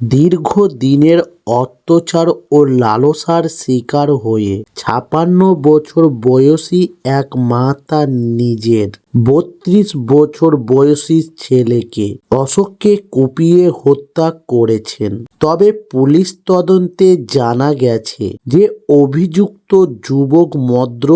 দীর্ঘদিনের অত্যাচার ও লালসার শিকার হয়ে ছাপান্ন বছর বয়সী এক মা তার নিজের বত্রিশ বছর বয়সী ছেলেকে অশোককে কুপিয়ে হত্যা করেছেন। তবে পুলিশ তদন্তে জানা গেছে যে অভিযুক্ত যুবক মদ্র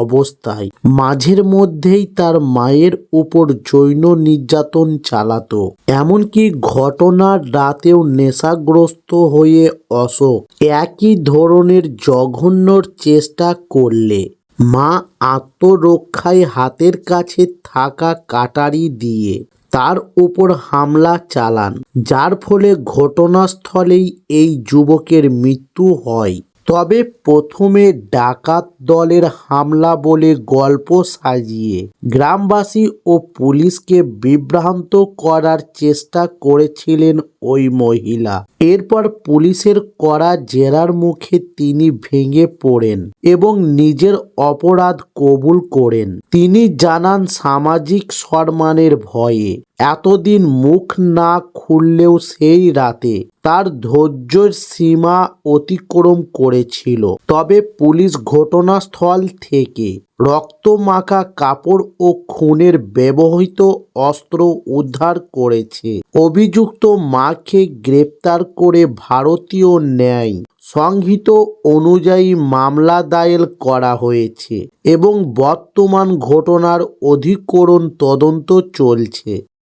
অবস্থায়। মাঝের মধ্যেই তার মায়ের উপর যৌন নির্যাতন চালাতো। এমনকি ঘটনার রাতেও নেশাগ্রস্ত হয়ে অশোক একই ধরনের জঘন্যর চেষ্টা করলে। মা আত্মরক্ষায় হাতের কাছে থাকা কাটারি দিয়ে তার উপর হামলা চালান, যার ফলে ঘটনাস্থলেই এই যুবকের মৃত্যু হয়। তবে প্রথমে ডাকাত দলের হামলা বলে গল্প সাজিয়ে গ্রামবাসী ও পুলিশকে বিভ্রান্ত করার চেষ্টা করেছিলেন ওই মহিলা। এরপর পুলিশের করা জেরার মুখে তিনি ভেঙে পড়েন এবং নিজের অপরাধ কবুল করেন। তিনি জানান সামাজিক সম্মানের ভয়ে। এতদিন মুখ না খুললেও সেই রাতে তার ধৈর্যের সীমা অতিক্রম করেছিল। তবে পুলিশ ঘটনাস্থল থেকে রক্তমাখা কাপড় ও খুনের ব্যবহৃত অস্ত্র উদ্ধার করেছে। অভিযুক্ত মাকে গ্রেপ্তার করে ভারতীয় ন্যায় সংহিত অনুযায়ী মামলা দায়ের করা হয়েছে এবং বর্তমান ঘটনার অধিকরণ তদন্ত চলছে।